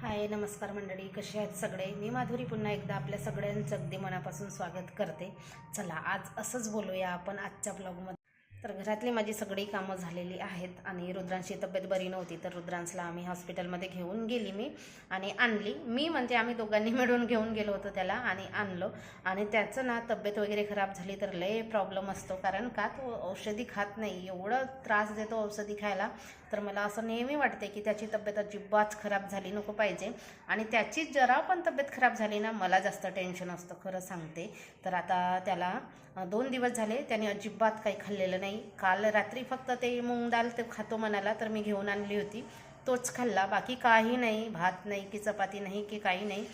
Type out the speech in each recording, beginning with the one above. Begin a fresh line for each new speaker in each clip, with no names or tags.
हाय नमस्कार मंडळी कसे आहेत सगळे? मी माधुरी पुन्हा एकदा आपल्या सगळ्यांचं अगदी मनापासून स्वागत करते. चला आज असंच बोलूया आपण आजच्या ब्लॉगमध्ये तर घरातली माझी सगळी कामं झालेली आहेत आणि रुद्रांशी तब्येत बरी नव्हती तर रुद्रांसला आम्ही हॉस्पिटलमध्ये घेऊन गेली मी आणि आणली. मी म्हणजे आम्ही दोघांनी मिळून घेऊन गेलो होतो त्याला आणि आणलो. आणि त्याचं ना तब्येत वगैरे खराब झाली तर लय प्रॉब्लेम असतो कारण का तो औषधी खात नाही एवढं त्रास देतो औषधी खायला. तर मला असं नेहमी वाटते की त्याची तब्येत अजिबात खराब झाली नको पाहिजे. आणि त्याची जरा पण तब्येत खराब झाली ना मला जास्त टेन्शन असतं खरं सांगते. तर आता त्याला दोन दिवस झाले त्याने अजिबात काही खाल्लेलं नाही. काल रात्री फक्त ते मूग दाल ते खातो म्हणाला तर मी घेऊन आणली होती. तोच खाल्ला. बाकी काही नाही भात नाही की चपाती नाही की काही नाही.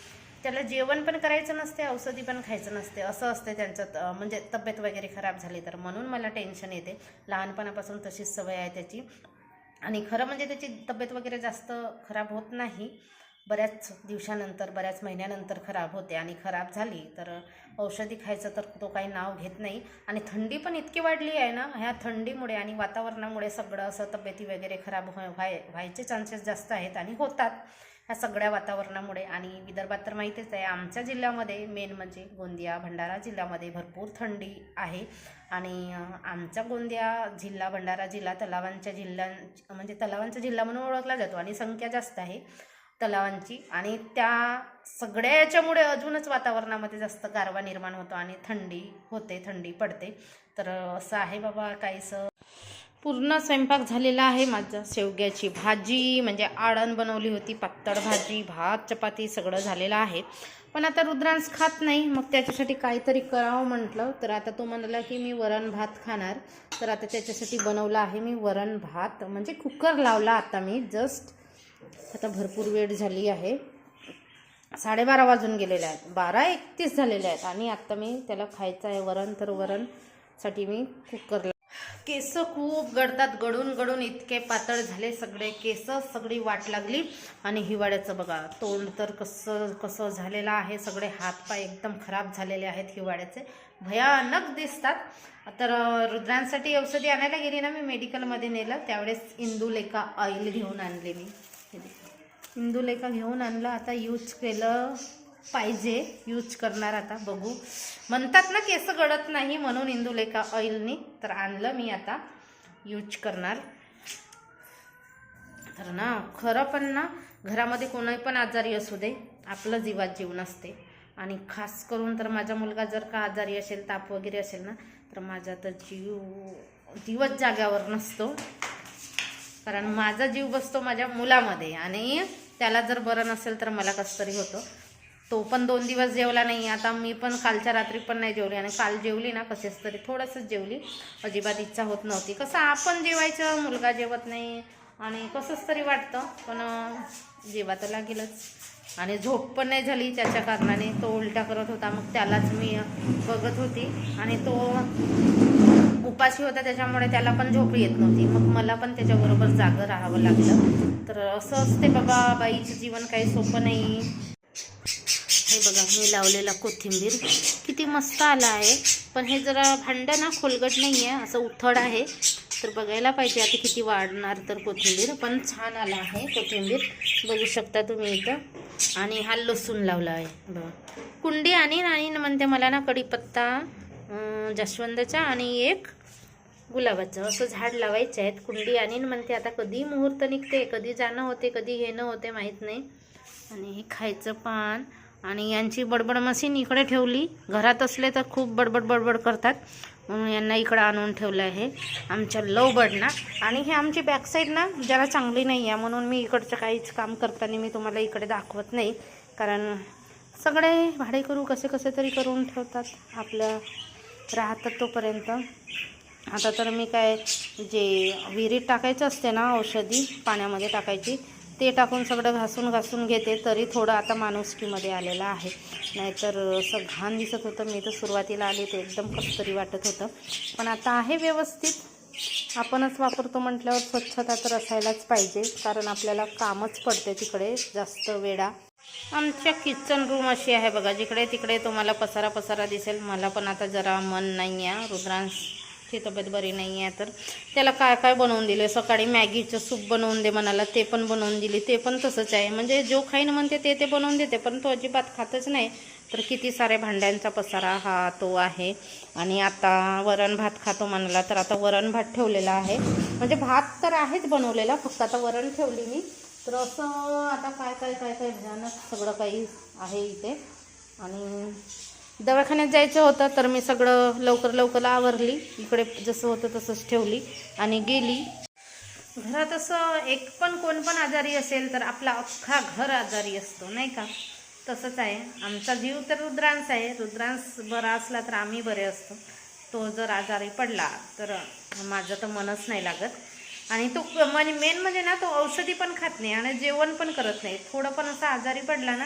त्याला जेवण पण करायचं नसते औषधी पण खायचं नसते असं असते त्यांचं म्हणजे तब्येत वगैरे खराब झाली तर. म्हणून मला टेन्शन येते. लहानपणापासून तशीच सवय आहे त्याची. आणि खरं म्हणजे त्याची तब्येत वगैरे जास्त खराब होत नाही. बऱ्याच दिवसानंतर बऱ्याच महिन्यानंतर खराब होते आणि खराब झाली. तर औषधी खायचं तर तो काही नाव घेत नाही. आणि थंडी पण इतकी वाढली आहे ना ह्या थंडीमुळे आणि वातावरणामुळे सगळं असं तब्येती वगैरे खराब व्हाय व्हाय व्हायचे चान्सेस जास्त आहेत आणि होतात. ह्या सगळ्या वातावरणामुळे आणि विदर्भात तर माहितीच आहे आमच्या जिल्ह्यामध्ये मेन म्हणजे गोंदिया भंडारा जिल्ह्यामध्ये भरपूर थंडी आहे. आणि आमचा गोंदिया जिल्हा भंडारा जिल्हा तलावांच्या जिल्ह्या म्हणजे तलावांचा जिल्हा म्हणून ओळखला जातो आणि संख्या जास्त आहे तलावांची. आणि त्या सगळ्या याच्यामुळे अजूनच वातावरणामध्ये जास्त गारवा निर्माण होतो आणि थंडी होते थंडी पडते. तर असं आहे बाबा काहीसं. पूर्ण स्वयंपाक झालेला आहे माझा. शेवग्याची भाजी म्हणजे आळण बनवली होती पातळ भाजी भात चपाती सगळं झालेलं आहे. पण आता रुद्रांश खात नाही मग त्याच्यासाठी काहीतरी करावं म्हटलं. तर आता तो म्हणाला की मी वरण भात खाणार. तर आता त्याच्यासाठी बनवलं आहे मी वरण भात. म्हणजे कुकर लावला आता मी जस्ट. आता भरपूर वेळ झाली आहे. साडेबारा वाजून गेलेले आहेत. बारा एकतीस झालेले आहेत. आणि आत्ता मी त्याला खायचं आहे वरण तर वरणसाठी मी कुकर केस खूप गळतात गळून गळून इतके पातळ झाले सगळे केस सगळी वाट लागली. आणि हिवाळ्याचं बघा तोंड तर कसं कसं झालेलं आहे सगळे हातपाय एकदम खराब झालेले आहेत हिवाळ्याचे. भयानक दिसतात. तर रुद्रांसाठी औषधी आणायला गेली ना मी मेडिकलमध्ये नेलं. त्यावेळेस इंदुलेखा ऑइल घेऊन आणले मी. इंदुलेखा घेऊन आणलं आता यूज केलं. पाहिजे यूज करणार आता बघू. म्हणतात ना केस गळत नाही म्हणून इंदुलेखा ऑइलनी तर आणलं मी आता यूज करणार. तर ना खरं पण ना घरामध्ये कोणी पण आजारी असू दे आपलं जीवात जीवन असते. आणि खास करून तर माझा मुलगा जर का आजारी असेल ताप वगैरे असेल ना तर माझा तर जीव जीवच जाग्यावर नसतो. कारण माझा जीव बसतो माझ्या मुलामध्ये आणि त्याला जर बरं नसेल तर मला कसं तरी होतं. तो पण दोन दिवस जेवला नाही आता मी पण कालच्या रात्री पण नाही जेवली आणि काल जेवली ना कसेच तरी थोडंसंच जेवली. अजिबात इच्छा होत नव्हती. कसं आपण जेवायचं मुलगा जेवत नाही आणि कसंच तरी वाटतं पण जेवा तर लागेलच. आणि झोप पण नाही झाली त्याच्या कारणाने. तो उलटा करत होता. मग त्यालाच मी बघत होती. आणि तो उपाशी होता त्याच्यामुळे त्याला पण झोप येत नव्हती. मग मला पण त्याच्याबरोबर जागं राहावं लागलं. तर असं असते बाबा बाईचं जीवन काही सोपं नाही. हे बघा मी लावलेला कोथिंबीर. किती मस्त आला आहे. पण हे जरा भांडं ना खोलगट नाही आहे असं उथड आहे. तर बघायला पाहिजे आता किती वाढणार तर कोथिंबीर. पण छान आला आहे कोथिंबीर. बघू शकता तुम्ही इथं. आणि हा लसूण लावला आहे. बघा. कुंडी आणि नाही म्हणते मला ना कढीपत्ता अं, जास्वंदाचा आणि एक गुलाबाचं. असं झाड लावायचं आहेत. कुंडी आणि म्हणते आता. कधी मुहूर्त निघते कधी जाणं होते कधी येणं होते माहीत नाही. आणि हे खायचं पान. आणि यांची बडबड मशीन इकडे ठेवली. घरात असले तर खूप बडबड बडबड करतात. म्हणून यांना इकडं आणून ठेवलं आहे. आमच्या लव बर्डना आणि हे आमची बॅकसाईड ना जरा चांगली नाही आहे म्हणून मी इकडचं काहीच काम करताना मी तुम्हाला इकडे दाखवत नाही. कारण सगळे भाडेकरू कसे कसे तरी करून ठेवतात आपल्या राहतात तोपर्यंत. आता तर मी काय जे विहिरीत टाकायचं असते ना औषधी पाण्यामध्ये टाकायची ते टाकून सगळं घासून घासून घेते तरी थोडं आता माणुसकीमध्ये आलेलं आहे. नाहीतर असं घाण दिसत होतं. मी तर सुरुवातीला आले ते एकदम कसतरी वाटत होतं. पण आता आहे व्यवस्थित. आपणच वापरतो म्हटल्यावर स्वच्छता तर असायलाच पाहिजे कारण आपल्याला कामच पडते तिकडे जास्त वेळा. आमच्या किचन रूम अशी आहे बघा जिकडे तिकडे तुम्हाला पसारा पसारा दिसेल. मला पण आता जरा मन नाही आहे रुद्रांश ती तब्येत बरी नाही आहे तर त्याला काय काय बनवून दिलं सकाळी मॅगीचं सूप बनवून दे म्हणाला ते पण बनवून दिली ते पण तसंच आहे. म्हणजे जो खाईन म्हणते ते ते बनवून देते पण तो अजिबात खातच नाही. तर किती सारे भांड्यांचा पसारा हा तो आहे. आणि आता वरण भात खातो म्हणाला तर आता वरण भात ठेवलेला आहे. म्हणजे भात तर आहेच बनवलेला फक्त आता वरण ठेवली मी. तर असं आता काय काय काय काय भयानक सगळं काही आहे इथे. आणि दवाखान्यात जायचं होतं तर मी सगळं लवकर लवकर आवरली. इकडे जसं होतं तसंच ठेवली आणि गेली. घरात असं एक पण कोण पण आजारी असेल तर आपला अख्खा घर आजारी असतो नाही का? तसंच आहे. आमचा जीव तर रुद्रांश आहे. रुद्रांश बरा असला तर आम्ही बरे असतो. तो जर आजारी पडला तर माझं तर मनच नाही लागत. आणि तो म्हणजे मेन म्हणजे ना तो औषधी पण खात नाही आणि जेवण पण करत नाही. थोडं पण असं आजारी पडला ना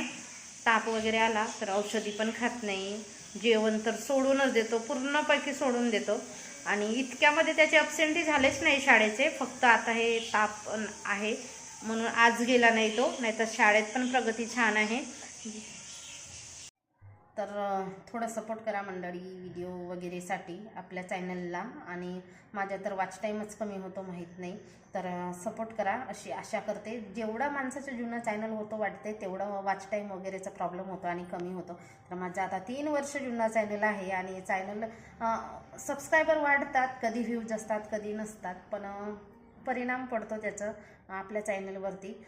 ताप वगैरे आला तर औषधी पण खात नाही. जेवण तर सोडूनच देतो पूर्णपैकी सोडून देतो. आणि इतक्यामध्ये त्याचे अपसेंटी झालेच नाही शाळेचे फक्त आता हे ताप आहे म्हणून आज गेला नाही तो नाहीतर शाळेत पण प्रगती छान आहे. तर थोडं सपोर्ट करा मंडळी व्हिडिओ वगैरेसाठी आपल्या चॅनलला आणि माझ्या तर वॉच टाईमच कमी होतो माहीत नाही. तर सपोर्ट करा. अशी आशा करते जेवढा माणसाचं जुनं चॅनल होतो वाटते तेवढं वॉच टाईम वगैरेचा प्रॉब्लेम होतो आणि कमी होतो. तर माझं आता तीन वर्ष जुना चॅनल आहे आणि चॅनल सबस्क्रायबर वाढतात कधी व्ह्यूज असतात कधी नसतात. पण परिणाम पडतो त्याचं आपल्या चॅनलवरती.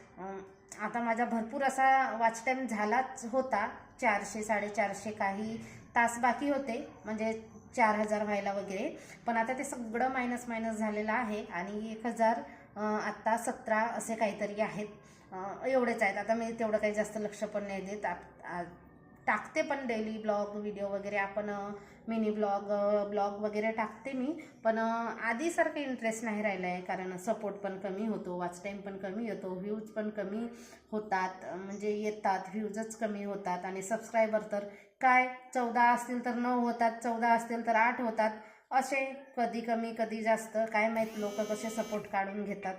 आता माझा भरपूर असा वॉच टाईम झालाच होता. चारशे साडेचारशे काही तास बाकी होते म्हणजे चार हजार व्हायला वगैरे. पण आता ते सगळं मायनस मायनस झालेलं आहे आणि एक हजार आत्ता सतरा असे काहीतरी आहेत. एवढेच आहेत. आता मी तेवढं काही जास्त लक्ष पण नाही देत. आप- आ- टाकते पण डेली ब्लॉग व्हिडिओ वगैरे आपण मिनी ब्लॉग ब्लॉग वगैरे टाकते मी. पण आधीसारखं इंटरेस्ट नाही राहिला आहे कारण सपोर्ट पण कमी होतो वॉच टाईम पण कमी येतो व्ह्यूज पण कमी होतात. म्हणजे येतात व्ह्यूजच कमी होतात आणि सबस्क्रायबर तर काय चौदा असतील तर नऊ होतात चौदा असतील तर आठ होतात. असे कधी कमी कधी जास्त काय माहीत लोक कसे सपोर्ट काढून घेतात.